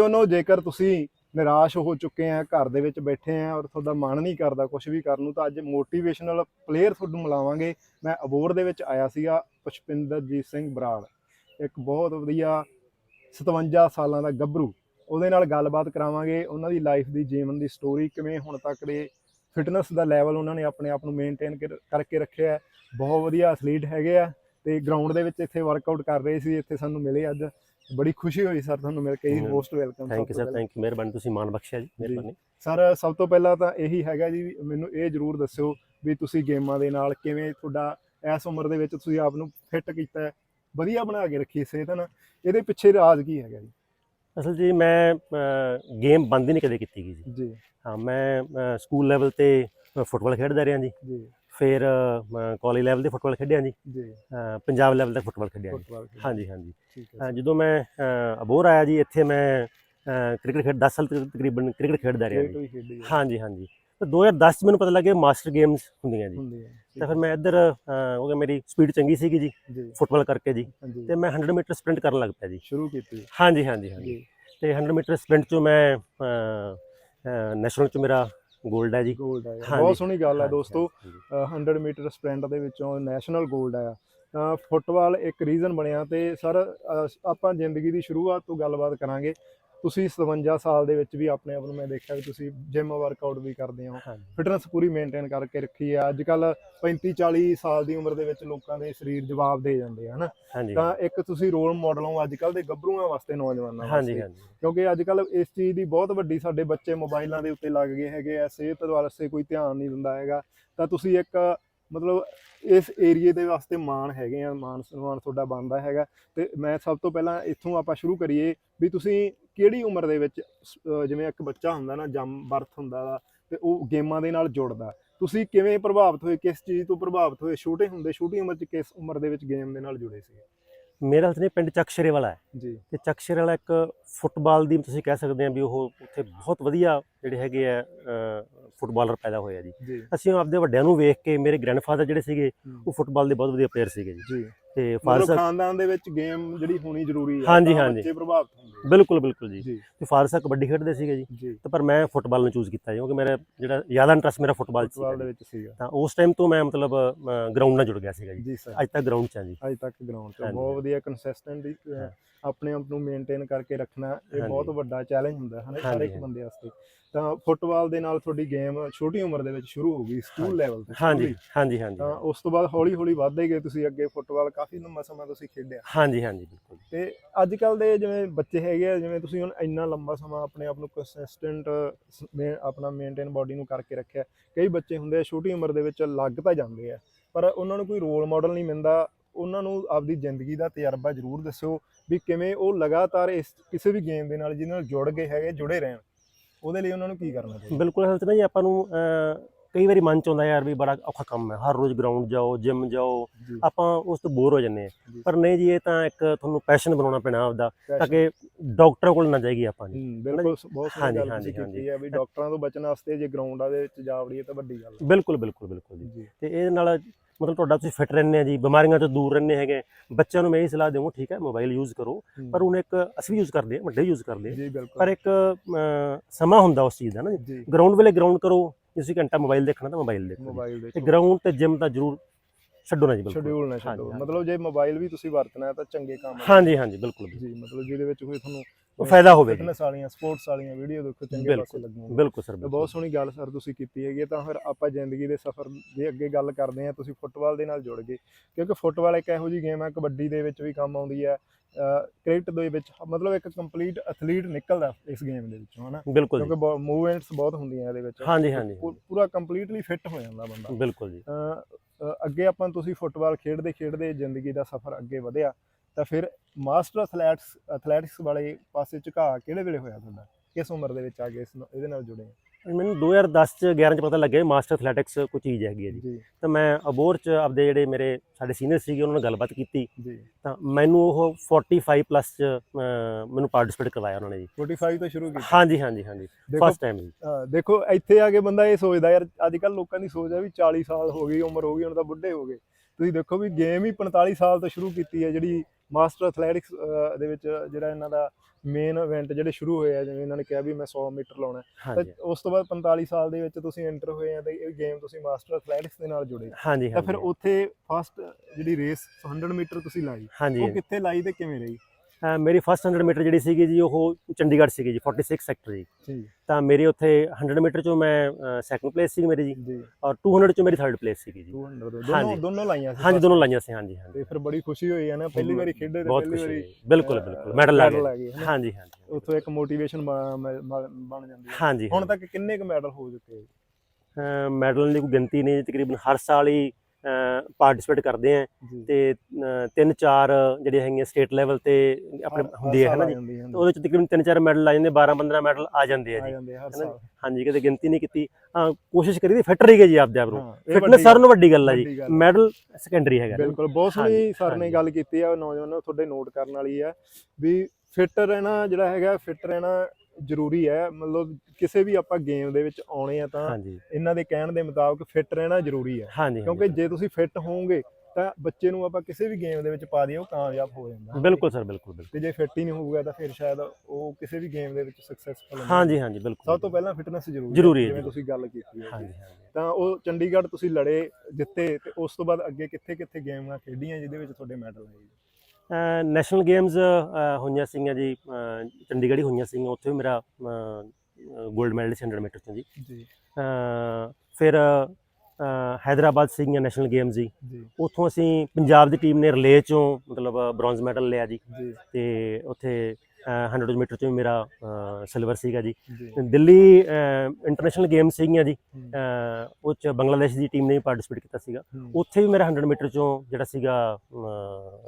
ਨੌਜਵਾਨੋ ਜੇਕਰ ਤੁਸੀਂ ਨਿਰਾਸ਼ ਹੋ ਚੁੱਕੇ ਆ, ਘਰ ਦੇ ਵਿੱਚ ਬੈਠੇ ਆ ਔਰ ਤੁਹਾਡਾ ਮਨ ਨਹੀਂ ਕਰਦਾ ਕੁਝ ਵੀ ਕਰਨ ਨੂੰ, ਤਾਂ ਅੱਜ ਮੋਟੀਵੇਸ਼ਨਲ ਪਲੇਅਰ ਤੁਹਾਨੂੰ ਮਿਲਾਵਾਂਗੇ। ਮੈਂ ਅਬੋਰ ਦੇ ਵਿੱਚ ਆਇਆ ਸੀਗਾ, ਪੁਸ਼ਪਿੰਦਰਜੀਤ ਸਿੰਘ ਬਰਾੜ। ਇੱਕ ਬਹੁਤ ਵਧੀਆ 57 ਸਾਲਾਂ ਦਾ ਗੱਭਰੂ। ਉਹਦੇ ਨਾਲ ਗੱਲਬਾਤ ਕਰਾਵਾਂਗੇ, ਉਹਨਾਂ ਦੀ ਲਾਈਫ ਦੀ, ਜੀਵਨ ਦੀ ਸਟੋਰੀ ਕਿਵੇਂ ਹੁਣ ਤੱਕ ਦੇ ਫਿਟਨੈਸ ਦਾ ਲੈਵਲ ਉਹਨਾਂ ਨੇ ਆਪਣੇ ਆਪ ਨੂੰ ਮੇਨਟੇਨ ਕਰਕੇ ਰੱਖਿਆ ਬਹੁਤ ਵਧੀਆ ਐਥਲੀਟ ਹੈਗੇ ਆ ਤੇ ਗਰਾਊਂਡ ਦੇ ਵਿੱਚ ਇੱਥੇ ਵਰਕਆਊਟ ਕਰ ਰਹੇ ਸੀ, ਇੱਥੇ ਸਾਨੂੰ ਮਿਲੇ ਅੱਜ। ਬੜੀ ਖੁਸ਼ੀ ਹੋਈ ਸਰ ਤੁਹਾਨੂੰ ਮਿਲ ਕੇ ਜੀ ਹਮ, most welcome thank you sir thank you ਮਿਹਰਬਾਨੀ ਤੁਸੀਂ ਮਾਣ ਬਖਸ਼ਿਆ ਜੀ ਮਿਹਰਬਾਨੀ। ਸਰ ਸਭ ਤੋਂ ਪਹਿਲਾਂ ਤਾਂ ਇਹੀ ਹੈਗਾ ਜੀ ਮੈਨੂੰ ਇਹ ਜਰੂਰ ਦੱਸਿਓ ਵੀ ਤੁਸੀਂ ਗੇਮਾਂ ਦੇ ਨਾਲ ਕਿਵੇਂ ਤੁਹਾਡਾ ਇਸ ਉਮਰ ਦੇ ਵਿੱਚ ਤੁਸੀਂ ਆਪ ਨੂੰ ਫਿੱਟ ਕੀਤਾ ਵਧੀਆ ਬਣਾ ਕੇ ਰੱਖੀ ਸਿਹਤ ਨਾ? ਇਹਦੇ ਪਿੱਛੇ ਰਾਜ਼ ਕੀ ਹੈਗਾ ਜੀ? ਅਸਲ ਜੀ ਮੈਂ ਗੇਮ ਬੰਦ ਹੀ ਨਹੀਂ ਕਦੇ ਕੀਤੀ ਗਈ ਜੀ। ਜੀ। ਹਾਂ ਮੈਂ ਸਕੂਲ ਲੈਵਲ ਤੇ ਫੁੱਟਬਾਲ ਖੇਡਦਾ ਰਿਹਾ ਜੀ। ਜੀ। ਫਿਰ ਕਾਲਜ ਲੈਵਲ ਤੇ ਫੁੱਟਬਾਲ ਖੇਡਿਆ ਜੀ। ਪੰਜਾਬ ਲੈਵਲ ਤੇ ਫੁੱਟਬਾਲ ਖੇਡਿਆ ਜੀ। ਹਾਂਜੀ ਹਾਂਜੀ। ਜਦੋਂ ਮੈਂ ਅ, ਅਬੋਹਰ ਆਇਆ ਜੀ ਇੱਥੇ ਮੈਂ ਕ੍ਰਿਕਟ ਖੇਡ 10 ਸਾਲ ਤੱਕ ਤਕਰੀਬਨ ਕ੍ਰਿਕਟ ਖੇਡਦਾ ਰਿਹਾ ਜੀ। ਹਾਂਜੀ ਹਾਂਜੀ। ਤੇ 2010 ਚ ਮੈਨੂੰ ਪਤਾ ਲੱਗਿਆ ਮਾਸਟਰ ਗੇਮਸ ਹੁੰਦੀਆਂ ਜੀ। ਤਾਂ ਫਿਰ ਮੈਂ ਇੱਧਰ ਹੋ ਗਿਆ ਮੇਰੀ ਸਪੀਡ ਚੰਗੀ ਸੀਗੀ ਜੀ ਫੁੱਟਬਾਲ ਕਰਕੇ ਜੀ। ਤੇ ਮੈਂ 100 ਮੀਟਰ ਸਪ੍ਰਿੰਟ ਕਰਨ ਲੱਗ ਪਿਆ ਜੀ। ਸ਼ੁਰੂ ਕੀਤੀ। ਹਾਂਜੀ ਹਾਂਜੀ ਹਾਂਜੀ। ਤੇ 100 ਮੀਟਰ ਸਪ੍ਰਿੰਟ ਚੋਂ ਮੈਂ ਨੈਸ਼ਨਲ ਚ ਮੇਰਾ ਗੋਲਡ ਹੈ ਜੀ। 골ਡ ਹੈ ਬਹੁਤ ਸੋਹਣੀ ਗੱਲ ਹੈ ਦੋਸਤੋ। 100 ਮੀਟਰ ਸਪ੍ਰਿੰਟ ਦੇ ਵਿੱਚੋਂ ਨੈਸ਼ਨਲ ਗੋਲਡ ਆਇਆ। ਫੁੱਟਬਾਲ ਇੱਕ ਰੀਜ਼ਨ ਬਣਿਆ ਤੇ ਸਰ ਆਪਾਂ ਜ਼ਿੰਦਗੀ ਦੀ ਸ਼ੁਰੂਆਤ ਤੋਂ ਗੱਲਬਾਤ ਕਰਾਂਗੇ। ਤੁਸੀਂ 57 ਸਾਲ ਦੇ ਵਿੱਚ ਵੀ ਆਪਣੇ ਆਪ ਨੂੰ ਮੈਂ ਦੇਖਿਆ ਵੀ ਤੁਸੀਂ ਜਿਮ ਵਰਕਆਊਟ ਵੀ ਕਰਦੇ ਹੋ। ਫਿਟਨੈਸ ਪੂਰੀ ਮੇਨਟੇਨ ਕਰਕੇ ਰੱਖੀ ਹੈ ਅੱਜ ਕੱਲ 35 40 ਸਾਲ ਦੀ ਉਮਰ ਦੇ ਵਿੱਚ ਲੋਕਾਂ ਦੇ ਸਰੀਰ ਜਵਾਬ ਦੇ ਜਾਂਦੇ ਆ ਹਨਾ? ਤਾਂ ਇੱਕ ਤੁਸੀਂ ਰੋਲ ਮਾਡਲ ਹੋ ਅੱਜ ਕੱਲ ਦੇ ਗੱਭਰੂਆਂ ਵਾਸਤੇ ਨੌਜਵਾਨਾਂ ਵਾਸਤੇ। ਕਿਉਂਕਿ ਅੱਜ ਕੱਲ ਇਸ ਚੀਜ਼ ਦੀ ਬਹੁਤ ਵੱਡੀ ਸਾਡੇ ਬੱਚੇ ਮੋਬਾਈਲਾਂ ਦੇ ਉੱਤੇ ਲੱਗ ਗਏ ਹੈਗੇ ਆ ਸਿਹਤ ਵਾਸਤੇ ਕੋਈ ਧਿਆਨ ਨਹੀਂ ਦਿੰਦਾ ਹੈਗਾ। ਤਾਂ ਤੁਸੀਂ ਇੱਕ ਮਤਲਬ ਇਸ ਏਰੀਏ ਦੇ ਵਾਸਤੇ ਮਾਣ ਹੈਗੇ ਆ ਮਾਣ ਸਨਮਾਨ ਤੁਹਾਡਾ ਬਣਦਾ ਹੈਗਾ। ਤੇ ਮੈਂ ਸਭ ਤੋਂ ਪਹਿਲਾਂ ਇੱਥੋਂ ਆਪਾਂ ਸ਼ੁਰੂ ਕਰੀਏ ਵੀ ਤੁਸੀਂ ਕਿਹੜੀ ਉਮਰ ਦੇ ਵਿੱਚ ਜਿਵੇਂ ਇੱਕ ਬੱਚਾ ਹੁੰਦਾ ਨਾ ਜੰਮ ਬਰਥ ਹੁੰਦਾ ਤੇ ਉਹ ਗੇਮਾਂ ਦੇ ਨਾਲ ਜੁੜਦਾ। ਤੁਸੀਂ ਕਿਵੇਂ ਪ੍ਰਭਾਵਿਤ ਹੋਏ ਕਿਸ ਚੀਜ਼ ਤੋਂ ਪ੍ਰਭਾਵਿਤ ਹੋਏ? ਛੋਟੇ ਹੁੰਦੇ ਛੋਟੀ ਉਮਰ 'ਚ ਕਿਸ ਉਮਰ ਦੇ ਵਿੱਚ ਗੇਮ ਦੇ ਨਾਲ ਜੁੜੇ ਸੀ ਮੇਰਾ ਹਲਥ ਨੇ ਪਿੰਡ ਚੱਕਸ਼ਰੇ ਵਾਲਾ ਹੈ। ਜੀ। ਤੇ ਚੱਕਸ਼ਰੇ ਵਾਲਾ ਇੱਕ ਫੁੱਟਬਾਲ ਦੀ ਤੁਸੀਂ ਕਹਿ ਸਕਦੇ ਆ ਵੀ ਉਹ ਉੱਥੇ ਬਹੁਤ ਵਧੀਆ ਜਿਹੜੇ ਹੈਗੇ ਆ ਫੁੱਟਬਾਲਰ ਪੈਦਾ ਹੋਏ ਆ ਜੀ। ਅਸੀਂ ਆਪਦੇ ਵੱਡਿਆਂ ਨੂੰ ਵੇਖ ਕੇ ਮੇਰੇ ਗ੍ਰੈਂਡਫਾਦਰ ਜਿਹੜੇ ਸੀਗੇ ਉਹ ਫੁੱਟਬਾਲ ਦੇ ਬਹੁਤ ਵਧੀਆ ਪਲੇਅਰ ਸੀਗੇ ਜੀ। ਤੇ ਫਾਦਰ ਸਾਹਿਬ ਖਾਨਦਾਨ ਦੇ ਵਿੱਚ ਗੇਮ ਜਿਹੜੀ ਹੋਣੀ ਜ਼ਰੂਰੀ ਹੈ ਹਾਂਜੀ, ਹਾਂਜੀ। ਬੱਚੇ ਪ੍ਰਭਾਵਿਤ। ਬਿਲਕੁਲ ਬਿਲਕੁਲ ਜੀ ਤੇ ਫਾਦਰ ਸਾਹਿਬ ਕਬੱਡੀ ਖੇਡਦੇ ਸੀਗੇ ਜੀ ਤੇ ਪਰ ਮੈਂ ਫੁੱਟਬਾਲ ਨੂੰ ਚੂਜ਼ ਕੀਤਾ ਕਿਉਂਕਿ ਮੇਰਾ ਜਿਹੜਾ ਜ਼ਿਆਦਾ ਇੰਟਰਸਟ ਮੇਰਾ ਫੁੱਟਬਾਲ 'ਚ ਫੁੱਟਬਾਲ ਸੀਗਾ ਦੇ। ਵਿੱਚ ਸੀਗਾ ਤਾਂ ਉਸ ਟਾਈਮ ਤੋਂ ਮੈਂ ਮਤਲਬ ਗਰਾਊਂਡ ਨਾਲ ਜੁੜ ਗਿਆ ਸੀਗਾ ਜੀ ਅੱਜ ਤੱਕ ਗਰਾਊਂਡ 'ਚ ਆ ਜੀ ਅੱਜ ਤੱਕ ਗਰਾਊਂਡ ਤੇ ਬਹੁਤ। ਵਧੀਆ ਕੰਸਿਸਟੈਂਟ। ਆਪਣੇ ਆਪ ਨੂੰ ਮੇਨਟੇਨ ਕਰਕੇ ਰੱਖਣਾ ਇਹ। ਬਹੁਤ ਵੱਡਾ ਚੈਲੰਜ ਹੁੰਦਾ ਹੈ ਹਰ ਇੱਕ। ਬੰਦੇ ਵਾਸਤੇ ਤਾਂ ਫੁੱਟਬਾਲ ਦੇ ਨਾਲ ਤੁਹਾਡੀ ਗੇਮ ਛੋਟੀ ਉਮਰ ਦੇ ਵਿੱਚ ਸ਼ੁਰੂ ਹੋ ਗਈ ਸਕੂਲ। ਲੈਵਲ ਤੇ ਹਾਂਜੀ। ਹਾਂਜੀ ਹਾਂਜੀ ਤਾਂ ਉਸ ਤੋਂ ਬਾਅਦ ਹੌਲੀ ਹੌਲੀ ਵਧਦੇ ਗਏ ਤੁਸੀਂ ਅੱਗੇ ਫੁੱਟਬਾਲ ਕਾਫੀ ਲੰਮਾ ਸਮਾਂ ਤੁਸੀਂ ਖੇਡਿਆ ਹਾਂਜੀ ਹਾਂਜੀ ਬਿਲਕੁਲ ਤੇ ਅੱਜ ਕੱਲ ਦੇ ਜਿਵੇਂ ਬੱਚੇ ਹੈਗੇ ਆ, ਜਿਵੇਂ ਤੁਸੀਂ ਹੁਣ ਇੰਨਾ ਲੰਬਾ ਸਮਾਂ ਆਪਣੇ ਆਪ ਨੂੰ ਕੰਸਿਸਟੈਂਟ ਆਪਣਾ ਮੇਨਟੇਨ ਬਾਡੀ ਨੂੰ ਕਰਕੇ ਰੱਖਿਆ, ਕਈ ਬੱਚੇ ਹੁੰਦੇ ਆ ਛੋਟੀ ਉਮਰ ਦੇ ਵਿੱਚ ਲੱਗ ਤਾਂ ਜਾਂਦੇ ਆ, ਪਰ ਉਹਨਾਂ ਨੂੰ ਕੋਈ ਰੋਲ ਮਾਡਲ ਨਹੀਂ ਮਿਲਦਾ, ਉਹਨਾਂ ਨੂੰ ਆਪਦੀ ਜ਼ਿੰਦਗੀ ਦਾ ਤਜਰਬਾ ਜ਼ਰੂਰ ਦੱਸਿਓ ਵੀ ਕਿਵੇਂ ਉਹ ਲਗਾਤਾਰ ਇਸ ਕਿਸੇ ਵੀ ਗੇਮ ਦੇ ਨਾਲ ਜਿਹਦੇ ਨਾਲ ਜੁੜ ਗਏ ਹੈਗੇ, ਜੁੜੇ ਰਹਿਣ, ਉਹਦੇ ਲਈ ਉਹਨਾਂ ਨੂੰ ਕੀ ਕਰਨਾ ਚਾਹੀਦਾ? ਬਿਲਕੁਲ ਹਲਤ ਨਾ ਜੀ ਆਪਾਂ ਨੂੰ ਕਈ ਵਾਰੀ ਮਨ ਚ ਆਉਂਦਾ ਯਾਰ ਵੀ ਬੜਾ ਔਖਾ ਕੰਮ ਹੈ ਹਰ ਰੋਜ਼ ਗਰਾਊਂਡ ਜਾਓ ਜਿਮ ਜਾਓ ਆਪਾਂ ਉਸ ਤੋਂ ਬੋਰ ਹੋ ਜੰਨੇ ਜੀ। ਆ ਪਰ ਨਹੀਂ ਜੀ ਇਹ ਤਾਂ ਇੱਕ ਤੁਹਾਨੂੰ ਪੈਸ਼ਨ ਬਣਾਉਣਾ ਪੈਣਾ ਆਪਦਾ ਤਾਂ। ਕਿ ਡਾਕਟਰ ਕੋਲ ਨਾ ਜਾਈਏ ਆਪਾਂ ਜੀ। ਬਿਲਕੁਲ ਬਹੁਤ ਹਾਂਜੀ, ਗੱਲ ਤੁਸੀਂ। ਕੀਤੀ ਹੈ ਵੀ ਡਾਕਟਰਾਂ ਤੋਂ ਬਚਣ ਵਾਸਤੇ ਜੇ ਗਰਾਊਂਡਾਂ ਦੇ ਵਿੱਚ ਜਾ ਵੜੀਏ ਤਾਂ ਵੱਡੀ ਗੱਲ ਹੈ। ਬਿਲਕੁਲ ਬਿਲਕੁਲ ਬਿਲਕੁਲ ਜੀ। ਤੇ ਇਹਦੇ ਨਾਲ ਮਤਲਬ ਤੁਹਾਡਾ ਤੁਸੀਂ ਫਿਟ ਰਹਿੰਦੇ ਆ ਜੀ ਬਿਮਾਰੀਆਂ ਤੋਂ ਦੂਰ ਰਹਿੰਦੇ ਹੈਗੇ ਬੱਚਿਆਂ ਨੂੰ ਮੈਂ ਇਹ ਸਲਾਹ ਦੇਵਾਂ ਠੀਕ ਹੈ ਮੋਬਾਈਲ ਯੂਜ਼ ਕਰੋ। ਪਰ ਹੁਣ ਇੱਕ ਅਸੀਂ ਵੀ ਯੂਜ਼ ਕਰਦੇ ਆ ਵੱਡੇ ਯੂਜ਼ ਕਰਦੇ ਪਰ ਇੱਕ ਸਮਾਂ ਹੁੰਦਾ ਉਸ ਚੀਜ਼ ਦਾ ਨਾ ਜੀ। ਗਰਾਊਂਡ ਵੇਲੇ ਗਰਾਊਂਡ ਕਰੋ। ਤੁਸੀਂ ਘੰਟਾ ਮੋਬਾਈਲ ਦੇਖਣਾ ਤਾਂ ਮੋਬਾਈਲ ਦੇਖੋ ਮੋਬਾਈਲ ਤੇ ਗਰਾਊਂਡ ਤੇ ਜਿਮ ਤਾਂ ਜ਼ਰੂਰ ਛੱਡੋ ਨਾ ਜੀ ਬਿਲਕੁਲ ਸ਼ਡਿਊਲ ਨਾ ਛੱਡੋ। ਮਤਲਬ ਜੇ ਮੋਬਾਈਲ ਵੀ ਤੁਸੀਂ ਵਰਤਣਾ ਹੈ ਤਾਂ ਚੰਗੇ ਕੰਮ। ਹਾਂਜੀ ਹਾਂਜੀ ਬਿਲਕੁਲ। ਜੀ ਮਤਲਬ ਜਿਹਦੇ ਵਿੱਚ ਕੋਈ ਤੁਹਾਨੂੰ ਉਹ ਫਾਇਦਾ ਹੋਵੇ ਜੀ। ਫਿਟਨੈਸ ਵਾਲੀਆਂ ਸਪੋਰਟਸ ਵਾਲੀਆਂ ਵੀਡੀਓ ਦੇਖੋ ਚੰਗੇ ਪਾਸੇ ਲੱਗਣਗੇ ਬਿਲਕੁਲ ਸਰ। ਬਹੁਤ ਸੋਹਣੀ ਗੱਲ ਸਰ ਤੁਸੀਂ ਕੀਤੀ ਹੈਗੀ। ਤਾਂ ਫਿਰ ਆਪਾਂ ਜ਼ਿੰਦਗੀ ਦੇ ਸਫ਼ਰ ਦੇ ਅੱਗੇ ਗੱਲ ਕਰਦੇ ਹਾਂ ਤੁਸੀਂ ਫੁੱਟਬਾਲ ਦੇ ਨਾਲ ਜੁੜ ਗਏ। ਕਿਉਂਕਿ ਫੁੱਟਬਾਲ ਇੱਕ ਇਹੋ ਜਿਹੀ ਗੇਮ ਹੈ ਕਬੱਡੀ ਦੇ ਵਿੱਚ ਵੀ ਕੰਮ ਆਉਂਦੀ ਹੈ ਕ੍ਰਿਕਟ ਦੇ ਵਿੱਚ ਮਤਲਬ ਇੱਕ ਕੰਪਲੀਟ ਐਥਲੀਟ ਨਿਕਲਦਾ ਇਸ ਗੇਮ ਦੇ ਵਿੱਚੋਂ ਹਨਾ? ਜੀ। ਕਿਉਂਕਿ ਮੂਵਮੈਂਟਸ ਬਹੁਤ ਹੁੰਦੀਆਂ ਇਹਦੇ ਵਿੱਚ। ਹਾਂਜੀ ਹਾਂਜੀ ਪੂਰਾ ਕੰਪਲੀਟਲੀ ਫਿੱਟ ਹੋ ਜਾਂਦਾ ਬੰਦਾ। ਬਿਲਕੁਲ ਜੀ। ਅੱਗੇ ਆਪਾਂ ਤੁਸੀਂ ਫੁੱਟਬਾਲ ਖੇਡਦੇ ਖੇਡਦੇ ਜ਼ਿੰਦਗੀ ਦਾ ਸਫ਼ਰ ਅੱਗੇ ਵਧਿਆ। ਤਾਂ ਫਿਰ ਮਾਸਟਰ ਐਥਲੈਟਸ ਐਥਲੈਟਿਕਸ ਵਾਲੇ ਪਾਸੇ ਝੁਕਾਅ ਕਿਹੜੇ ਵੇਲੇ ਹੋਇਆ ਤੁਹਾਡਾ? ਕਿਸ ਉਮਰ ਦੇ ਵਿੱਚ ਆ ਕੇ ਇਸ ਇਹਦੇ ਨਾਲ ਜੁੜੇ ਮੈਨੂੰ 2010 ਚ 11 ਚ ਪਤਾ ਲੱਗਿਆ ਮਾਸਟਰ ਐਥਲੈਟਿਕਸ ਕੋਈ ਚੀਜ਼ ਹੈਗੀ ਹੈ ਜੀ। ਤਾਂ ਮੈਂ ਅਬੋਰ ਚ ਆਪਦੇ ਜਿਹੜੇ ਮੇਰੇ ਸਾਡੇ ਸੀਨੀਅਰ ਸੀਗੇ ਉਹਨਾਂ ਨਾਲ ਗੱਲਬਾਤ ਕੀਤੀ। ਤਾਂ ਮੈਨੂੰ ਉਹ 45 ਪਲੱਸ ਚ ਮੈਨੂੰ ਪਾਰਟਿਸਿਪੇਟ ਕਰਵਾਇਆ ਉਹਨਾਂ ਨੇ ਜੀ। 45 ਤੋਂ ਸ਼ੁਰੂ ਕੀਤਾ? ਹਾਂਜੀ ਹਾਂਜੀ ਹਾਂਜੀ। ਫਸਟ ਟਾਈਮ ਜੀ। ਦੇਖੋ ਇੱਥੇ ਆ ਕੇ ਬੰਦਾ ਇਹ ਸੋਚਦਾ ਯਾਰ ਅੱਜ ਕੱਲ ਲੋਕਾਂ ਦੀ ਸੋਚ ਹੈ ਵੀ 40 ਸਾਲ ਹੋ ਗਈ ਉਮਰ ਹੋ ਗਈ ਹੁਣ ਤਾਂ ਬੁੱਢੇ ਹੋ ਗਏ। ਤੁਸੀਂ ਦੇਖੋ ਵੀ ਗੇਮ ਹੀ 45 ਸਾਲ ਤੋਂ ਸ਼ੁਰੂ ਕੀਤੀ ਹੈ ਜਿਹੜੀ ਮਾਸਟਰ ਐਥਲੈਟਿਕਸ ਦੇ ਵਿੱਚ ਜਿਹੜਾ ਇਹਨਾਂ ਦਾ ਮੇਨ ਇਵੈਂਟ ਜਿਹੜੇ ਸ਼ੁਰੂ ਹੋਏ ਆ ਜਿਵੇਂ ਇਹਨਾਂ ਨੇ ਕਿਹਾ ਵੀ ਮੈਂ 100 ਮੀਟਰ ਲਾਉਣਾ। ਤਾਂ ਉਸ ਤੋਂ ਬਾਅਦ 45 ਸਾਲ ਦੇ ਵਿੱਚ ਤੁਸੀਂ ਐਂਟਰ ਹੋਏ ਆ ਤੇ ਇਹ ਗੇਮ ਤੁਸੀਂ ਮਾਸਟਰ ਐਥਲੈਟਿਕਸ ਦੇ ਨਾਲ ਜੁੜੇ। ਤਾਂ ਫਿਰ ਉੱਥੇ ਫਸਟ ਜਿਹੜੀ ਰੇਸ 100 ਮੀਟਰ ਤੁਸੀਂ ਲਾਈ। ਉਹ ਕਿੱਥੇ ਲਾਈ ਤੇ ਕਿਵੇਂ ਰਹੀ? ਮੇਰੀ ਫਸਟ 100 ਮੀਟਰ ਜਿਹੜੀ ਸੀਗੀ ਜੀ ਉਹ ਚੰਡੀਗੜ੍ਹ ਸੀਗੀ ਜੀ 46 ਸੈਕਟਰ ਜੀ। ਤਾਂ ਮੇਰੇ ਉੱਥੇ 100 ਮੀਟਰ ਚੋਂ ਮੈਂ ਸੈਕੰਡ ਪਲੇਸ ਸੀ ਮੇਰੀ ਜੀ ਔਰ 200 ਚੋਂ ਮੇਰੀ ਥਰਡ ਪਲੇਸ ਸੀਗੀ ਜੀ। 200 ਦੋਨੋਂ ਲਾਈਆਂ ਸੀ। ਹਾਂਜੀ। ਦੋਨੋਂ ਲਾਈਆਂ ਸੀ ਹਾਂਜੀ ਹਾਂਜੀ। ਤੇ ਫਿਰ ਬੜੀ ਖੁਸ਼ੀ ਹੋਈ ਹੈ ਨਾ ਪਹਿਲੀ ਵਾਰੀ ਖੇਡੇ ਤੇ ਪਹਿਲੀ ਵਾਰੀ। ਬਿਲਕੁਲ ਬਿਲਕੁਲ ਮੈਡਲ ਲਾ ਗਏ। ਗਏ ਹਨਾ? ਹਾਂਜੀ ਹਾਂਜੀ। ਉੱਥੋਂ ਇੱਕ ਮੋਟੀਵੇਸ਼ਨ ਬਣ ਜਾਂਦੀ ਹੈ। ਹਾਂਜੀ ਹੁਣ ਤੱਕ ਕਿੰਨੇ ਕੁ ਮੈਡਲ ਹੋ ਚੁੱਕੇ? ਮੈਡਲ ਦੀ ਕੋਈ ਗਿਣਤੀ ਨਹੀਂ ਤਕਰੀਬਨ ਹਰ ਸਾਲ ਹੀ ਪਾਰਟਿਸਿਪੇਟ ਕਰਦੇ ਆ। ਤੇ ਤਿੰਨ ਚਾਰ ਜਿਹੜੇ ਹੈਗੇ ਸਟੇਟ ਲੈਵਲ ਤੇ ਆਪਣੇ ਹੁੰਦੇ ਆ ਹਨਾ ਜੀ? ਉਹਦੇ ਚ ਤਕਰੀਬਨ ਤਿੰਨ ਚਾਰ ਮੈਡਲ ਆ ਜਾਂਦੇ 12 15 ਮੈਡਲ ਆ ਜਾਂਦੇ ਆ ਜੀ ਹਾਂਜੀ ਕਦੇ ਗਿਣਤੀ ਨਹੀਂ ਕੀਤੀ। ਹਾਂ ਕੋਸ਼ਿਸ਼ ਕਰੀ ਦੀ ਫਿੱਟ ਰਹੀ ਜੀ ਆਪਦੇ ਆਪ ਨੂੰ। ਫਿਟਨੈਸ ਸਾਰਿਆਂ ਨੂੰ ਵੱਡੀ ਗੱਲ ਆ ਜੀ। ਮੈਡਲ ਸੈਕੰਡਰੀ ਹੈਗਾ। ਬਿਲਕੁਲ ਬਹੁਤ ਸੋਹਣੀ ਸਰ ਨੇ। ਗੱਲ ਕੀਤੀ ਆ ਨੌਜਵਾਨੋ ਤੁਹਾਡੇ ਨੋਟ ਕਰਨ ਵਾਲੀ ਆ ਵੀ ਫਿੱਟ ਰਹਿਣਾ ਜਿਹੜਾ ਹੈਗਾ ਫਿੱਟ ਰਹਿਣਾ ਜ਼ਰੂਰੀ ਹੈ ਮਤਲਬ ਕਿਸੇ ਵੀ ਆਪਾਂ ਗੇਮ ਦੇ ਵਿੱਚ ਆਉਣੇ ਆ ਤਾਂ ਇਹਨਾਂ ਦੇ ਕਹਿਣ ਦੇ ਮੁਤਾਬਕ ਫਿੱਟ ਰਹਿਣਾ ਜ਼ਰੂਰੀ ਹੈ। ਕਿਉਂਕਿ ਜੇ ਤੁਸੀਂ ਫਿੱਟ ਹੋਵੋਗੇ ਤਾਂ ਬੱਚੇ ਨੂੰ ਆਪਾਂ ਕਿਸੇ ਵੀ ਗੇਮ ਦੇ ਵਿੱਚ ਪਾ ਦਈਏ ਉਹ ਕਾਮਯਾਬ ਹੋ ਜਾਂਦਾ। ਬਿਲਕੁਲ ਸਰ ਬਿਲਕੁਲ ਬਿਲਕੁਲ। ਤੇ ਜੇ ਫਿੱਟ ਹੀ ਨਹੀਂ ਹੋਊਗਾ ਤਾਂ ਫਿਰ ਸ਼ਾਇਦ ਉਹ ਕਿਸੇ ਵੀ ਗੇਮ ਦੇ ਵਿੱਚ ਸਕਸੈਸਫੁਲ ਨਹੀਂ ਹਾਂਜੀ ਹਾਂਜੀ ਬਿਲਕੁਲ। ਸਭ ਤੋਂ ਪਹਿਲਾਂ ਫਿਟਨੈਸ ਜ਼ਰੂਰੀ ਹੈ ਜਿਵੇਂ। ਤੁਸੀਂ ਗੱਲ ਕੀਤੀ ਹੈ। ਹਾਂਜੀ ਤਾਂ ਉਹ ਚੰਡੀਗੜ੍ਹ ਤੁਸੀਂ ਲੜੇ ਜਿੱਤੇ ਤੇ ਉਸ ਤੋਂ ਬਾਅਦ ਅੱਗੇ ਕਿੱਥੇ ਕਿੱਥੇ ਗੇਮਾਂ ਖੇਡੀਆਂ ਜਿਹਦੇ ਵਿੱਚ ਤੁਹਾਡੇ ਮੈਡਲ ਆਏ ਨੈਸ਼ਨਲ ਗੇਮਸ ਹੋਈਆਂ ਸੀਗੀਆਂ ਜੀ ਚੰਡੀਗੜ੍ਹ ਹੀ ਹੋਈਆਂ ਸੀਗੀਆਂ ਉੱਥੇ ਵੀ ਮੇਰਾ 골ਡ ਮੈਡਲ ਸੀ 100 ਮੀਟਰ ਤੋਂ ਜੀ। ਫਿਰ ਹੈਦਰਾਬਾਦ ਸੀਗੀਆਂ ਨੈਸ਼ਨਲ ਗੇਮਸ ਜੀ। ਉੱਥੋਂ ਅਸੀਂ ਪੰਜਾਬ ਦੀ ਟੀਮ ਨੇ ਰਿਲੇ ਚੋਂ ਮਤਲਬ ਬ੍ਰੌਂਜ਼ ਮੈਡਲ ਲਿਆ ਜੀ। ਤੇ ਉੱਥੇ ਅਹ 100 ਮੀਟਰ ਚੋਂ ਮੇਰਾ ਸਿਲਵਰ ਸੀਗਾ ਜੀ। ਦਿੱਲੀ ਇੰਟਰਨੈਸ਼ਨਲ ਗੇਮ ਸੀਗੀਆਂ ਜੀ। ਉਹ ਚ ਬੰਗਲਾਦੇਸ਼ ਦੀ ਟੀਮ ਨੇ ਵੀ ਪਾਰਟਿਸਿਪੇਟ ਕੀਤਾ ਸੀਗਾ। ਉੱਥੇ ਵੀ ਮੇਰਾ 100 ਮੀਟਰ ਚੋਂ ਜਿਹੜਾ ਸੀਗਾ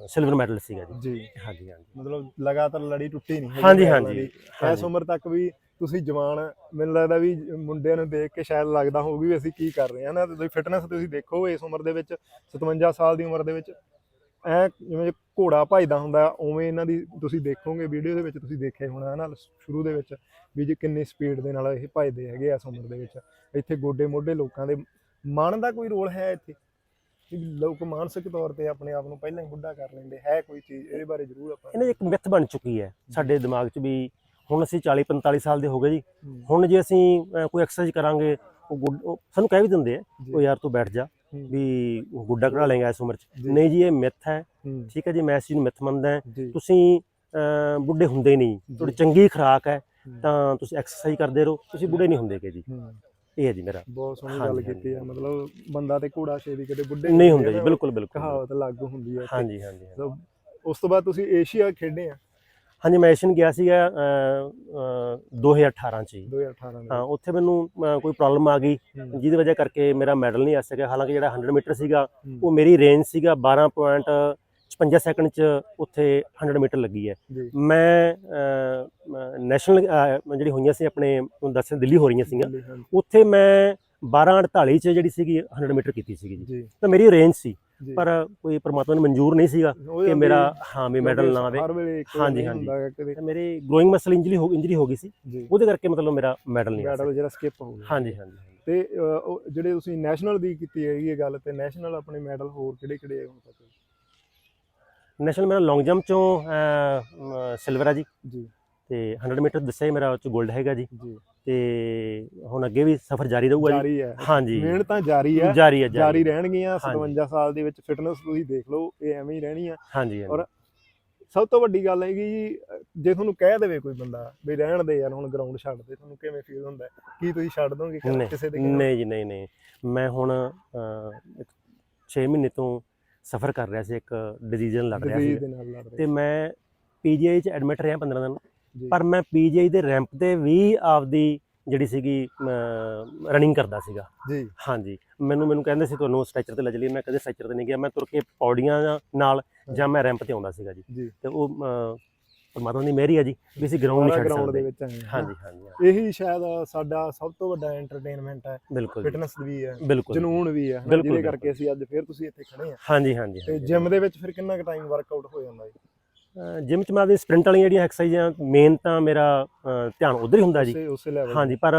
ਸਿਲਵਰ ਮੈਡਲ ਸੀਗਾ ਜੀ। ਹਾਂਜੀ ਹਾਂਜੀ। ਮਤਲਬ ਲਗਾਤਾਰ ਲੜੀ ਟੁੱਟੀ ਨਹੀਂ ਹਾਂਜੀ ਹਾਂਜੀ। ਇਸ ਉਮਰ ਤੱਕ ਵੀ ਤੁਸੀਂ ਜਵਾਨ ਮੈਨੂੰ ਲੱਗਦਾ ਵੀ ਮੁੰਡਿਆਂ ਨੂੰ ਦੇਖ ਕੇ ਸ਼ਾਇਦ ਲੱਗਦਾ ਹੋਊਗੀ ਵੀ ਅਸੀਂ ਕੀ ਕਰ ਰਹੇ ਹਾਂ ਨਾ ਤੇ ਤੁਸੀਂ ਫਿਟਨੈਸ ਤੁਸੀਂ ਦੇਖੋ ਇਸ ਉਮਰ ਦੇ ਵਿੱਚ 57 ਸਾਲ ਦੀ ਉਮਰ ਦੇ ਵਿੱਚ, ਐ ਜਿਵੇਂ ਘੋੜਾ ਭਜਦਾ ਹੁੰਦਾ, ਉਵੇਂ ਇਹਨਾਂ ਦੀ ਤੁਸੀਂ ਦੇਖੋਗੇ ਵੀਡੀਓ ਦੇ ਵਿੱਚ, ਤੁਸੀਂ ਦੇਖਿਆ ਹੋਣਾ ਨਾ ਸ਼ੁਰੂ ਦੇ ਵਿੱਚ ਵੀ ਜੇ ਕਿੰਨੀ ਸਪੀਡ ਦੇ ਨਾਲ ਇਹ ਭਜਦੇ ਹੈਗੇ ਆ ਇਸ ਉਮਰ ਦੇ ਵਿੱਚ। ਇੱਥੇ ਗੋਡੇ ਮੋਢੇ ਲੋਕਾਂ ਦੇ ਮਨ ਦਾ ਕੋਈ ਰੋਲ ਹੈ ਇੱਥੇ? ਲੋਕ ਮਾਨਸਿਕ ਤੌਰ ਤੇ ਆਪਣੇ ਆਪ ਨੂੰ ਪਹਿਲਾਂ ਹੀ ਬੁੱਢਾ ਕਰ ਲੈਂਦੇ, ਹੈ ਕੋਈ ਚੀਜ਼, ਇਹਦੇ ਬਾਰੇ ਜ਼ਰੂਰ ਆਪਾਂ ਇਹਨਾਂ ਦੀ ਇੱਕ ਮਿੱਥ ਬਣ ਚੁੱਕੀ ਹੈ ਸਾਡੇ ਦਿਮਾਗ 'ਚ ਵੀ ਹੁਣ ਅਸੀਂ 40 45 ਸਾਲ ਦੇ ਹੋ ਗਏ ਜੀ। ਹੁਣ ਜੇ ਅਸੀਂ ਕੋਈ ਐਕਸਰਸਾਈਜ਼ ਕਰਾਂਗੇ ਉਹ ਸਾਨੂੰ ਕਹਿ ਵੀ ਦਿੰਦੇ ਆ ਉਹ ਯਾਰ ਤੂੰ ਬੈਠ ਜਾ ਵੀ ਗੁੱਡਾ ਕਢਾ ਲੇਗਾ ਇਸ ਉਮਰ 'ਚ। ਨਹੀਂ ਜੀ ਇਹ ਮਿੱਥ ਹੈ। ਠੀਕ ਹੈ ਜੀ ਮੈਂ ਇਸ ਚੀਜ਼ ਨੂੰ ਮਿੱਥ ਮੰਨਦਾ ਤੁਸੀਂ ਬੁੱਢੇ ਹੁੰਦੇ ਨਹੀਂ। ਤੁਹਾਡੀ। ਚੰਗੀ ਖੁਰਾਕ ਹੈ ਤਾਂ ਤੁਸੀਂ ਐਕਸਰਸਾਈਜ਼ ਕਰਦੇ ਰਹੋ। ਤੁਸੀਂ ਬੁੱਢੇ ਨਹੀਂ ਹੁੰਦੇਗੇ ਜੀ। ਇਹ ਹੈ ਜੀ ਮੇਰਾ। ਬਹੁਤ ਸੋਹਣੀ ਗੱਲ ਕੀਤੀ ਹੈ ਮਤਲਬ ਬੰਦਾ ਤੇ ਘੋੜਾ ਛੇਦੀ ਕਦੇ ਬੁੱਢੇ ਨਹੀਂ ਹੁੰਦੇ ਜੀ ਬਿਲਕੁਲ ਬਿਲਕੁਲ। ਕਹਾਵਤ ਲਾਗੂ ਹੁੰਦੀ ਹੈ ਹਾਂਜੀ ਹਾਂਜੀ ਉਸ ਤੋਂ ਬਾਅਦ ਤੁਸੀਂ ਏਸ਼ੀਆ ਖੇਡੇ ਆ। ਹਾਂਜੀ ਮੈਂ ਏਸ਼ੀਅਨ ਗਿਆ ਸੀਗਾ ਅਹ, ਅਹ, 2018 ਚ ਜੀ 2018 ਦੇ ਹਾਂ ਉੱਥੇ ਮੈਨੂੰ ਕੋਈ ਪ੍ਰੋਬਲਮ ਆ ਗਈ ਜਿਹਦੀ ਵਜ੍ਹਾ ਕਰਕੇ ਮੇਰਾ ਮੈਡਲ ਨਹੀਂ ਆ ਸਕਿਆ। ਹਾਲਾਂਕਿ ਜਿਹੜਾ 100 ਮੀਟਰ ਸੀਗਾ ਉਹ ਮੇਰੀ ਰੇਂਜ ਸੀਗਾ 12.56 ਸੈਕਿੰਡ ਚ ਉੱਥੇ 100 ਮੀਟਰ ਲੱਗੀ ਹੈ। ਮੈਂ ਨੈਸ਼ਨਲ ਜਿਹੜੀ ਹੋਈਆਂ ਸੀ ਆਪਣੇ ਦੱਸਿਆ ਦਿੱਲੀ ਹੋ ਰਹੀਆਂ ਸੀਗੀਆਂ। ਉੱਥੇ ਮੈਂ 12.48 ਚ ਜਿਹੜੀ ਸੀਗੀ 100 ਮੀਟਰ ਕੀਤੀ ਸੀਗੀ ਜੀ। ਤਾਂ ਮੇਰੀ ਰੇਂਜ ਸੀ। ਪਰ ਕੋਈ ਪ੍ਰਮਾਤਮਾ ਨੂੰ ਮਨਜ਼ੂਰ ਨਹੀਂ ਸੀਗਾ ਕਿ ਮੇਰਾ ਹਾਂ ਵੀ ਮੈਡਲ ਨਾ ਆਵੇ। ਹਾਂਜੀ, ਹਾਂਜੀ। ਮੇਰੀ ਗਰੋਇੰਗ ਮਸਲ ਇੰਜਰੀ ਹੋ ਇੰਜਰੀ ਹੋ ਗਈ ਸੀ। ਉਹਦੇ ਕਰਕੇ ਮਤਲਬ ਮੇਰਾ ਮੈਡਲ ਨਹੀਂ ਮੈਡਲ ਜਿਹੜਾ ਸਕਿਪ ਹੋ ਗਿਆ। ਹਾਂਜੀ ਹਾਂਜੀ ਤੇ ਜਿਹੜੇ ਤੁਸੀਂ ਨੈਸ਼ਨਲ ਦੀ ਕੀਤੀ ਹੈਗੀ ਇਹ ਗੱਲ ਤੇ ਨੈਸ਼ਨਲ ਆਪਣੇ ਮੈਡਲ ਹੋਰ ਕਿਹੜੇ ਕਿਹੜੇ ਹੁਣ ਤੱਕ? ਨੈਸ਼ਨਲ ਮੇਰਾ ਲੌਂਗ ਜੰਪ ਚੋਂ ਸਿਲਵਰ ਆ ਜੀ। ਜੀ। ਤੇ 100 ਮੀਟਰ ਦੱਸਿਆ ਹੀ ਮੇਰਾ ਉਹ ਚ 골ਡ ਹੈਗਾ ਜੀ। ਜੀ। ਤੇ ਹੁਣ ਅੱਗੇ ਵੀ ਸਫ਼ਰ ਜਾਰੀ ਰਹੂਗਾ ਜੀ। ਹੈ। ਹਾਂਜੀ। ਮਿਹਨਤ ਤਾਂ ਜਾਰੀ ਹੈ। ਜਾਰੀ ਹੈ ਜਾਰੀ ਰਹਿਣਗੀਆਂ ਹਾਂਜੀ। 57 ਸਾਲ ਦੇ ਵਿੱਚ ਫਿਟਨੈਸ ਤੁਸੀਂ ਦੇਖ ਲਓ ਇਹ ਐਵੇਂ ਹੀ ਰਹਿਣੀ ਆ। ਹਾਂਜੀ ਹਾਂਜੀ। ਔਰ ਸਭ ਤੋਂ ਵੱਡੀ ਗੱਲ ਹੈਗੀ ਜੀ ਜੇ ਤੁਹਾਨੂੰ ਕਹਿ ਦੇਵੇ ਕੋਈ ਬੰਦਾ ਵੀ ਰਹਿਣ ਦੇ ਯਾਰ ਹੁਣ ਗਰਾਊਂਡ ਛੱਡ ਦੇ ਤੁਹਾਨੂੰ ਕਿਵੇਂ ਫੀਲ ਹੁੰਦਾ? ਹੈ? ਕੀ ਤੁਸੀਂ ਛੱਡ ਦੋਗੇ ਨਹੀਂ ਕਿਸੇ ਦੇ ਕਹਿਣ? ਨਹੀਂ ਜੀ ਨਹੀਂ ਨਹੀਂ। ਮੈਂ ਹੁਣ 6 ਮਹੀਨੇ ਤੋਂ ਸਫ਼ਰ ਕਰ ਰਿਹਾ ਸੀ ਇੱਕ ਡਿਸੀਜਨ ਲੜ ਰਿਹਾ Disease ਸੀ। ਦੇ ਨਾਲ ਲੜ ਰਹੇ ਤੇ ਮੈਂ ਪੀਜੀਆਈ ਚ ਐਡਮਿਟ ਰਿਹਾ 15 ਦਿਨ। ਪਰ ਮੈਂ ਪੀਜੀਆਈ ਦੇ ਰੈਂਪ ਤੇ ਵੀ ਆਪਦੀ ਜਿਹੜੀ ਸੀਗੀ ਰਨਿੰਗ ਕਰਦਾ ਸੀਗਾ। ਜੀ। ਹਾਂਜੀ। ਮੈਨੂੰ ਮੈਨੂੰ ਕਹਿੰਦੇ ਸੀ ਤੁਹਾਨੂੰ ਸਟ੍ਰੈਚਰ ਤੇ ਲੈ ਮੈਂ ਕਦੇ ਸਟ੍ਰੈਚਰ ਤੇ ਨਹੀਂ ਗਿਆ। ਮੈਂ ਤੁਰ ਕੇ ਪੌੜੀਆਂ ਨਾਲ ਜਾਂ ਮੈਂ ਰੈਂਪ ਤੇ ਆਉਂਦਾ ਸੀਗਾ ਜੀ। ਤੇ ਉਹ ਪਰਮਾਤਮਾ ਦੀ ਮਿਹਰ ਹੀ ਆ ਜੀ ਵੀ ਅਸੀਂ ਗਰਾਊਂਡ ਨਹੀਂ ਛੱਡ ਗਰਾਊਂਡ ਦੇ ਸਕਦੇ ਵਿੱਚ। ਹਾਂਜੀ ਹਾਂਜੀ ਇਹੀ ਸ਼ਾਇਦ ਸਾਡਾ ਸਭ ਤੋਂ ਵੱਡਾ ਐਂਟਰਟੇਨਮੈਂਟ ਹੈ। ਫਿਟਨੈਸ ਵੀ ਹੈ। ਜਨੂਨ ਵੀ ਹੈ। ਜਿਹਦੇ। ਕਰਕੇ ਅਸੀਂ ਅੱਜ ਫੇਰ ਤੁਸੀਂ ਇੱਥੇ ਖੜੇ ਆ। ਹਾਂਜੀ ਹਾਂਜੀ ਤੇ ਜਿਮ ਦੇ ਵਿੱਚ ਫਿਰ ਕਿੰਨਾ ਕੁ ਟਾਈਮ ਵਰਕਆਊਟ ਹੋ ਜਾਂਦਾ ਜੀ? ਜਿਮ ਚ ਮੈਂ ਆਪਦੀ ਸਪ੍ਰਿੰਟ ਵਾਲੀਆਂ ਜਿਹੜੀਆਂ ਐਕਸਰਸਾਈਜ਼ਾਂ ਮੇਨ ਤਾਂ ਮੇਰਾ ਧਿਆਨ ਉਧਰ ਹੀ ਹੁੰਦਾ ਜੀ। ਉਸੇ ਲੈਵਲ ਹਾਂਜੀ ਪਰ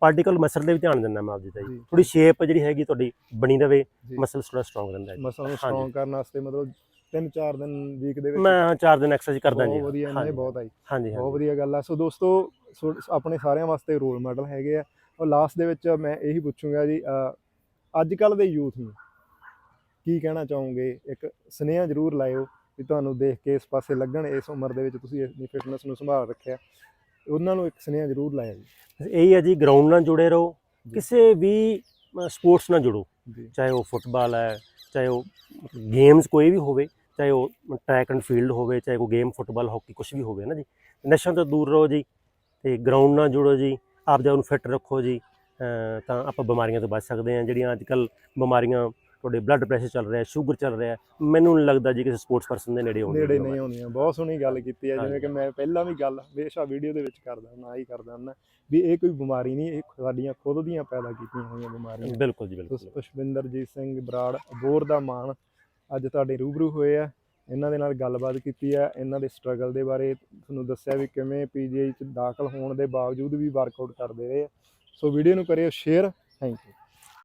ਪਾਰਟੀਕਲ ਮਸਲ ਦੇ ਵੀ ਧਿਆਨ ਦਿੰਦਾ ਮੈਂ ਆਪਦੀ ਤਾਂ ਜੀ। ਥੋੜੀ ਸ਼ੇਪ ਜਿਹੜੀ ਹੈਗੀ ਤੁਹਾਡੀ ਬਣੀ ਰਵੇ ਜੀ। ਮਸਲ ਥੋੜਾ ਸਟਰੋਂਗ ਰਹਿੰਦਾ ਜੀ। ਮਸਲ ਨੂੰ। ਸਟਰੋਂਗ ਕਰਨ ਵਾਸਤੇ ਮਤਲਬ 3-4 ਦਿਨ ਵੀਕ ਦੇ ਵਿੱਚ ਮੈਂ ਚਾਰ ਦਿਨ ਐਕਸਰਸਾਈਜ਼ ਕਰਦਾ ਜੀ। ਬਹੁਤ ਵਧੀਆ ਨੇ ਬਹੁਤ ਆਈ ਹਾਂਜੀ ਬਹੁਤ ਵਧੀਆ ਗੱਲ ਆ। ਸੋ ਦੋਸਤੋ ਆਪਣੇ ਸਾਰਿਆਂ ਵਾਸਤੇ ਰੋਲ ਮਾਡਲ ਹੈਗੇ ਆ। ਔਰ ਲਾਸਟ ਦੇ ਵਿੱਚ ਮੈਂ ਇਹੀ ਪੁੱਛੂੰਗਾ ਜੀ ਅੱਜ ਕੱਲ ਦੇ ਯੂਥ ਨੂੰ ਕੀ ਕਹਿਣਾ ਚਾਹੋਗੇ? ਇੱਕ ਸੁਨੇਹਾ ਜ਼ਰੂਰ ਲਾਇਓ। ਵੀ ਤੁਹਾਨੂੰ ਦੇਖ ਕੇ ਇਸ ਪਾਸੇ ਲੱਗਣ ਇਸ ਉਮਰ ਦੇ ਵਿੱਚ ਤੁਸੀਂ ਆਪਣੀ ਫਿਟਨੈਸ ਨੂੰ ਸੰਭਾਲ ਰੱਖਿਆ। ਉਹਨਾਂ ਨੂੰ ਇੱਕ ਸੁਨੇਹਾ ਜ਼ਰੂਰ ਲਾਇਆ ਜੀ। ਇਹ ਹੈ ਜੀ ਗਰਾਊਂਡ ਨਾਲ ਜੁੜੇ ਰਹੋ। ਕਿਸੇ ਵੀ ਸਪੋਰਟਸ ਨਾਲ ਜੁੜੋ। ਚਾਹੇ ਉਹ ਫੁੱਟਬਾਲ ਹੈ ਚਾਹੇ ਉਹ ਗੇਮਸ ਕੋਈ ਵੀ ਹੋਵੇ ਚਾਹੇ ਉਹ ਟਰੈਕ ਐਂਡ ਫੀਲਡ ਹੋਵੇ ਚਾਹੇ ਕੋਈ ਗੇਮ ਫੁੱਟਬਾਲ ਹਾਕੀ ਕੁਝ ਵੀ ਹੋਵੇ ਨਾ ਜੀ। ਨਸ਼ਿਆਂ ਤੋਂ ਦੂਰ ਰਹੋ ਜੀ ਤੇ ਗਰਾਊਂਡ ਨਾਲ ਜੁੜੋ ਜੀ। ਆਪਦੇ ਆਪ ਨੂੰ ਫਿੱਟ ਰੱਖੋ ਜੀ। ਤਾਂ ਆਪਾਂ ਬਿਮਾਰੀਆਂ ਤੋਂ ਬਚ ਸਕਦੇ ਹਾਂ। ਜਿਹੜੀਆਂ ਅੱਜ ਕੱਲ ਬਿਮਾਰੀਆਂ ਤੁਹਾਡੇ ਬਲੱਡ ਪ੍ਰੈਸ਼ਰ ਚੱਲ ਰਿਹਾ ਸ਼ੂਗਰ ਚੱਲ ਰਿਹਾ ਮੈਨੂੰ ਨਹੀਂ ਲੱਗਦਾ ਜੀ ਕਿਸੇ ਸਪੋਰਟਸ ਪਰਸਨ ਦੇ ਨੇੜੇ ਹੋਣਗੇ ਨੇੜੇ ਨਹੀਂ ਆਉਂਦੀਆਂ। ਬਹੁਤ ਸੋਹਣੀ ਗੱਲ ਕੀਤੀ ਹੈ ਜਿਵੇਂ। ਕਿ ਮੈਂ ਪਹਿਲਾਂ ਵੀ ਗੱਲ ਹਮੇਸ਼ਾ ਵੀਡੀਓ ਦੇ ਵਿੱਚ ਕਰਦਾ ਹੁੰਦਾ ਹੀ ਕਰਦਾ ਹੁੰਦਾ ਵੀ ਇਹ ਕੋਈ ਬਿਮਾਰੀ ਨਹੀਂ ਇਹ ਸਾਡੀਆਂ ਖੁਦ ਦੀਆਂ ਪੈਦਾ ਕੀਤੀਆਂ ਹੋਈਆਂ ਬਿਮਾਰੀਆਂ। ਬਿਲਕੁਲ ਜੀ ਬਿਲਕੁਲ। ਪੁਸ਼ਪਿੰਦਰਜੀਤ ਸਿੰਘ ਬਰਾੜ ਅਬੋਰ ਦਾ ਮਾਣ ਅੱਜ ਤੁਹਾਡੇ ਰੂਬਰੂ ਹੋਏ ਆ। ਇਹਨਾਂ ਦੇ ਨਾਲ ਗੱਲਬਾਤ ਕੀਤੀ ਆ ਇਹਨਾਂ ਦੇ ਸਟਰਗਲ ਦੇ ਬਾਰੇ ਤੁਹਾਨੂੰ ਦੱਸਿਆ ਵੀ ਕਿਵੇਂ ਪੀਜੀਆਈ ਚ ਦਾਖਲ ਹੋਣ ਦੇ ਬਾਵਜੂਦ ਵੀ ਵਰਕਆਊਟ ਕਰਦੇ ਰਹੇ ਆ। ਸੋ ਵੀਡੀਓ ਨੂੰ ਕਰਿਓ ਸ਼ੇਅਰ ਥੈਂਕ ਯੂ